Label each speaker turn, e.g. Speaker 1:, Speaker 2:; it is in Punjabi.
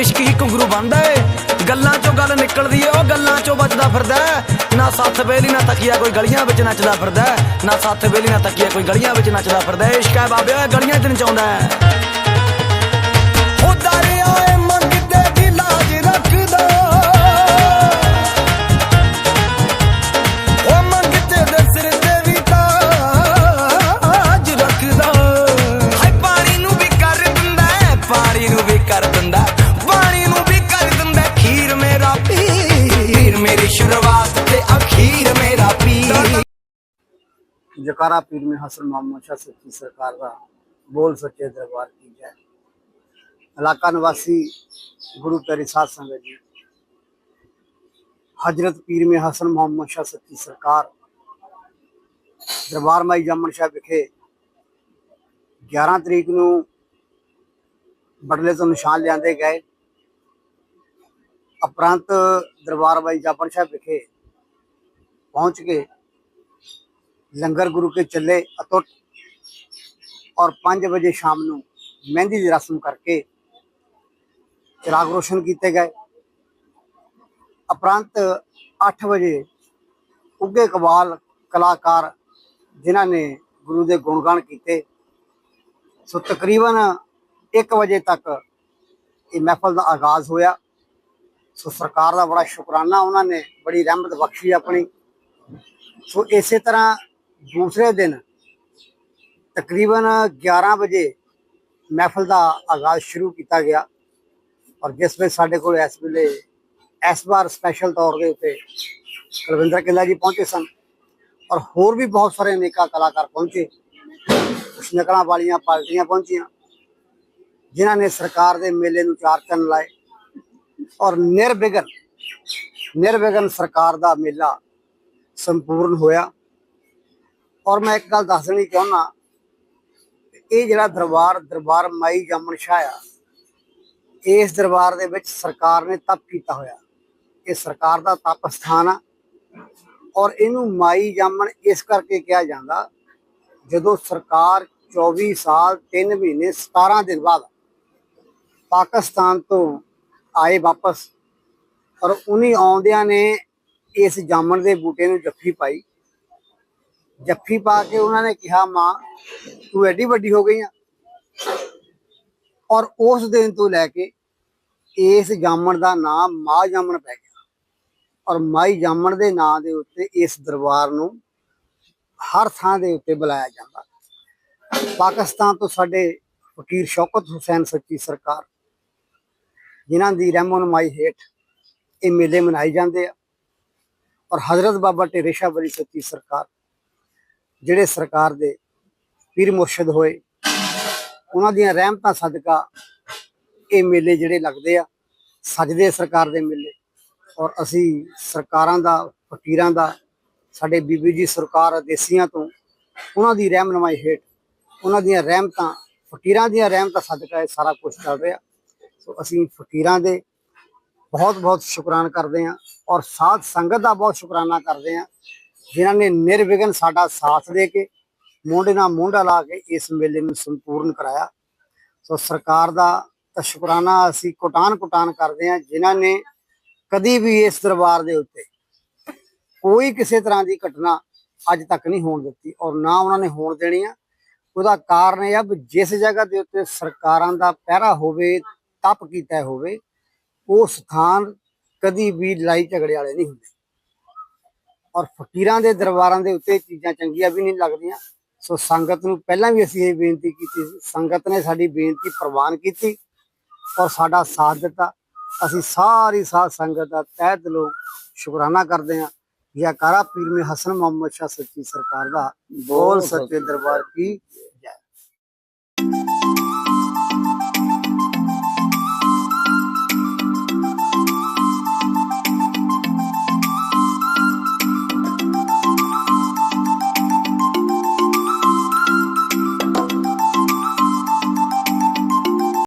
Speaker 1: ਇਸ਼ਕ ਹੀ ਘੁੰਗਰੂ ਬੰਦਾ ਏ। ਗੱਲਾਂ ਚੋਂ ਗੱਲ ਨਿਕਲਦੀ ਏ, ਉਹ ਗੱਲਾਂ ਚੋਂ ਬਚਦਾ ਫਿਰਦਾ ਨਾ ਸੱਥ ਵੇਲੀ ਨਾ ਤਕੀਆ ਕੋਈ ਗਲੀਆਂ ਵਿੱਚ ਨੱਚਦਾ ਫਿਰਦਾ ਨਾ ਸੱਥ ਵੇਲੀ ਨਾ ਤਕੀਆ ਕੋਈ ਗਲੀਆਂ ਵਿੱਚ ਨੱਚਦਾ ਫਿਰਦਾ ਏ। ਇਸ਼ਕ ਹੈ ਬਾਬੇ ਗਲੀਆਂ 'ਚ ਨਚਾਉਂਦਾ ਹੈ ਉਹ ਦਰਿਆ ਏ ਜਕਾਰਾ ਪੀਰ
Speaker 2: ਮੇ ਹਸਨ ਮੁਹੰਮਦ ਸ਼ਾਹ ਸੱਚੀ ਸਰਕਾਰ ਦਾ ਬੋਲ ਸੱਚੇ ਦਰਬਾਰ ਕੀ ਜੈ ਇਲਾਕਾ ਨਿਵਾਸੀ ਗੁਰੂ ਤੇਰੀ ਸਾਧ ਸੰਗਤ ਜੀ ਹਜ਼ਰਤ ਪੀਰ ਮੇ ਹਸਨ ਮੁਹੰਮਦ ਸ਼ਾਹ ਸੱਚੀ ਸਰਕਾਰ ਦਰਬਾਰ ਮਾਈ ਜਾਮਣ ਸ਼ਾਹ ਵਿਖੇ 11 ਤਰੀਕ ਨੂੰ ਬਟਲੇ ਤੋਂ ਨਿਸ਼ਾਨ ਲਿਆਂਦੇ ਗਏ ਅਪਰੰਤ ਦਰਬਾਰ ਬਾਈ ਜਾਮਣ ਸ਼ਾਹ ਵਿਖੇ ਪਹੁੰਚ ਕੇ ਲੰਗਰ ਗੁਰੂ ਕੇ ਚੱਲੇ ਅਤੁੱਟ ਔਰ 5 ਵਜੇ ਸ਼ਾਮ ਨੂੰ ਮਹਿੰਦੀ ਦੀ ਰਸਮ ਕਰਕੇ ਚਿਰਾਗ ਰੋਸ਼ਨ ਕੀਤੇ ਗਏ। ਉਪਰੰਤ 8 ਵਜੇ ਉੱਗੇ ਕਵਾਲ ਕਲਾਕਾਰ ਜਿਨ੍ਹਾਂ ਨੇ ਗੁਰੂ ਦੇ ਗੁਣਗਾਨ ਕੀਤੇ, ਸੋ ਤਕਰੀਬਨ 1 ਵਜੇ ਤੱਕ ਇਹ ਮਹਿਫਲ ਦਾ ਆਗਾਜ਼ ਹੋਇਆ। ਸੋ ਸਰਕਾਰ ਦਾ ਬੜਾ ਸ਼ੁਕਰਾਨਾ, ਉਹਨਾਂ ਨੇ ਬੜੀ ਰਹਿਮਤ ਬਖਸ਼ੀ ਆਪਣੀ। ਸੋ ਇਸੇ ਤਰ੍ਹਾਂ ਦੂਸਰੇ ਦਿਨ ਤਕਰੀਬਨ 11 ਵਜੇ ਮਹਿਫਲ ਦਾ ਆਗਾਜ਼ ਸ਼ੁਰੂ ਕੀਤਾ ਗਿਆ ਔਰ ਜਿਸ ਵਿੱਚ ਸਾਡੇ ਕੋਲ ਇਸ ਵੇਲੇ, ਇਸ ਵਾਰ ਸਪੈਸ਼ਲ ਤੌਰ ਦੇ ਉੱਤੇ ਰਵਿੰਦਰ ਕਿੱਲਾ ਜੀ ਪਹੁੰਚੇ ਸਨ ਔਰ ਹੋਰ ਵੀ ਬਹੁਤ ਸਾਰੇ ਅਨੇਕਾਂ ਕਲਾਕਾਰ ਪਹੁੰਚੇ। ਕੁਛ ਨਕਲਾਂ ਵਾਲੀਆਂ ਪਾਰਟੀਆਂ ਪਹੁੰਚੀਆਂ, ਜਿਨ੍ਹਾਂ ਨੇ ਸਰਕਾਰ ਦੇ ਮੇਲੇ ਨੂੰ ਚਾਰ ਚੰਨ ਲਾਏ ਔਰ ਨਿਰਵਿਘਨ ਨਿਰਵਿਘਨ ਸਰਕਾਰ ਦਾ ਮੇਲਾ ਸੰਪੂਰਨ ਹੋਇਆ। ਔਰ ਮੈਂ ਇੱਕ ਗੱਲ ਦੱਸਣੀ ਚਾਹੁੰਦਾ, ਇਹ ਜਿਹੜਾ ਦਰਬਾਰ ਦਰਬਾਰ ਮਾਈ ਜਾਮਣ ਸ਼ਾਹ ਆ, ਇਸ ਦਰਬਾਰ ਦੇ ਵਿੱਚ ਸਰਕਾਰ ਨੇ ਤਪ ਕੀਤਾ ਹੋਇਆ। ਇਹ ਸਰਕਾਰ ਦਾ ਤਪ ਸਥਾਨ ਆ ਔਰ ਇਹਨੂੰ ਮਾਈ ਜਾਮਣ ਇਸ ਕਰਕੇ ਕਿਹਾ ਜਾਂਦਾ, ਜਦੋਂ ਸਰਕਾਰ 24 ਸਾਲ 3 ਮਹੀਨੇ 17 ਦਿਨ ਬਾਅਦ ਪਾਕਿਸਤਾਨ ਤੋਂ ਆਏ ਵਾਪਸ, ਔਰ ਉਨੀ ਆਉਂਦਿਆਂ ਨੇ ਇਸ ਜਾਮਣ ਦੇ ਬੂਟੇ ਨੂੰ ਜੱਫੀ ਪਾਈ। ਜੱਫੀ ਪਾ ਕੇ ਉਹਨਾਂ ਨੇ ਕਿਹਾ, ਮਾਂ, ਤੂੰ ਐਡੀ ਵੱਡੀ ਹੋ ਗਈ ਆ। ਔਰ ਉਸ ਦਿਨ ਤੋਂ ਲੈ ਕੇ ਇਸ ਜਾਮਣ ਦਾ ਨਾਮ ਮਾਂ ਜਾਮਣ ਪੈ ਗਿਆ। ਔਰ ਮਾਈ ਜਾਮਣ ਦੇ ਨਾਂ ਦੇ ਉੱਤੇ ਇਸ ਦਰਬਾਰ ਨੂੰ ਹਰ ਥਾਂ ਦੇ ਉੱਤੇ ਬੁਲਾਇਆ ਜਾਂਦਾ। ਪਾਕਿਸਤਾਨ ਤੋਂ ਸਾਡੇ ਫਕੀਰ ਸ਼ੌਕਤ ਹੁਸੈਨ ਸੱਚੀ ਸਰਕਾਰ, ਜਿਨ੍ਹਾਂ ਦੀ ਰਹਿਮਨਮਾਈ ਹੇਠ ਇਹ ਮੇਲੇ ਮਨਾਏ ਜਾਂਦੇ ਆ। ਔਰ ਹਜ਼ਰਤ ਬਾਬਾ ਟੇਰੇ ਸ਼ਾਹ ਬਲੀ ਸੱਚੀ ਸਰਕਾਰ ਜਿਹੜੇ ਸਰਕਾਰ ਦੇ ਪੀਰ ਮੁਰਸ਼ਿਦ ਹੋਏ, ਉਹਨਾਂ ਦੀਆਂ ਰਹਿਮਤਾਂ ਸਦਕਾ ਇਹ ਮੇਲੇ ਜਿਹੜੇ ਲੱਗਦੇ ਆ, ਸਜਦੇ ਸਰਕਾਰ ਦੇ ਮੇਲੇ। ਔਰ ਅਸੀਂ ਸਰਕਾਰਾਂ ਦਾ, ਫਕੀਰਾਂ ਦਾ, ਸਾਡੇ ਬੀਬੀ ਜੀ ਸਰਕਾਰ ਦੇਸੀਆਂ ਤੋਂ ਉਹਨਾਂ ਦੀ ਰਹਿਮਨਮਾਈ ਹੇਠ ਉਹਨਾਂ ਦੀਆਂ ਰਹਿਮਤਾਂ, ਫਕੀਰਾਂ ਦੀਆਂ ਰਹਿਮਤਾਂ ਸਦਕਾ ਇਹ ਸਾਰਾ ਕੁਝ ਚੱਲ ਰਿਹਾ। ਸੋ ਅਸੀਂ ਫਕੀਰਾਂ ਦੇ ਬਹੁਤ ਬਹੁਤ ਸ਼ੁਕਰਾਨਾ ਕਰਦੇ ਹਾਂ ਔਰ ਸਾਧ ਸੰਗਤ ਦਾ ਬਹੁਤ ਸ਼ੁਕਰਾਨਾ ਕਰਦੇ ਹਾਂ ਜਿਨ੍ਹਾਂ ਨੇ ਨਿਰਵਿਘਨ ਸਾਡਾ ਸਾਥ ਦੇ ਕੇ ਮੋਢੇ ਨਾਲ ਮੋਢਾ ਲਾ ਕੇ ਇਸ ਮੇਲੇ ਨੂੰ ਸੰਪੂਰਨ ਕਰਾਇਆ। ਸੋ ਸਰਕਾਰ ਦਾ ਤਾਂ ਅਸੀਂ ਕੋਟਾਨ ਕੋਟਾਨ ਕਰਦੇ ਹਾਂ, ਜਿਨ੍ਹਾਂ ਨੇ ਕਦੀ ਵੀ ਇਸ ਦਰਬਾਰ ਦੇ ਉੱਤੇ ਕੋਈ ਕਿਸੇ ਤਰ੍ਹਾਂ ਦੀ ਘਟਨਾ ਅੱਜ ਤੱਕ ਨਹੀਂ ਹੋਣ ਦਿੱਤੀ ਔਰ ਨਾ ਉਹਨਾਂ ਨੇ ਹੋਣ ਦੇਣੀ ਆ। ਉਹਦਾ ਕਾਰਨ ਇਹ ਆ ਵੀ ਜਿਸ ਜਗ੍ਹਾ ਦੇ ਉੱਤੇ ਸਰਕਾਰਾਂ ਦਾ ਪਹਿਰਾ ਹੋਵੇ, ਤਪ ਕੀਤਾ ਹੋਵੇ, ਉਹ ਸਥਾਨ ਕਦੀ ਵੀ ਲੜਾਈ ਝਗੜੇ ਵਾਲੇ ਨਹੀਂ ਹੁੰਦੇ। ਔਰ ਫਕੀਰਾਂ ਦੇ ਦਰਬਾਰਾਂ ਦੇ ਉੱਤੇ ਚੀਜ਼ਾਂ ਚੰਗੀਆਂ ਵੀ ਨਹੀਂ ਲੱਗਦੀਆਂ। ਸੋ ਸੰਗਤ ਨੂੰ ਪਹਿਲਾਂ ਵੀ ਅਸੀਂ ਇਹ ਬੇਨਤੀ ਕੀਤੀ ਸੀ। ਸੰਗਤ ਨੇ ਸਾਡੀ ਬੇਨਤੀ ਪ੍ਰਵਾਨ ਕੀਤੀ ਔਰ ਸਾਡਾ ਸਾਥ ਦਿੱਤਾ। ਅਸੀਂ ਸਾਰੀ ਸਾਧ ਸੰਗਤ ਦਾ ਤਹਿ ਦਿਲੋਂ ਸ਼ੁਕਰਾਨਾ ਕਰਦੇ ਹਾਂ। ਯਾਕਾਰਾ ਪੀਰ ਮੇ ਹਸਨ ਮੁਹੰਮਦ ਸ਼ਾਹ ਸੱਚੀ ਸਰਕਾਰ ਦਾ ਬੋਲ ਸੱਚੇ ਦਰਬਾਰ ਕੀ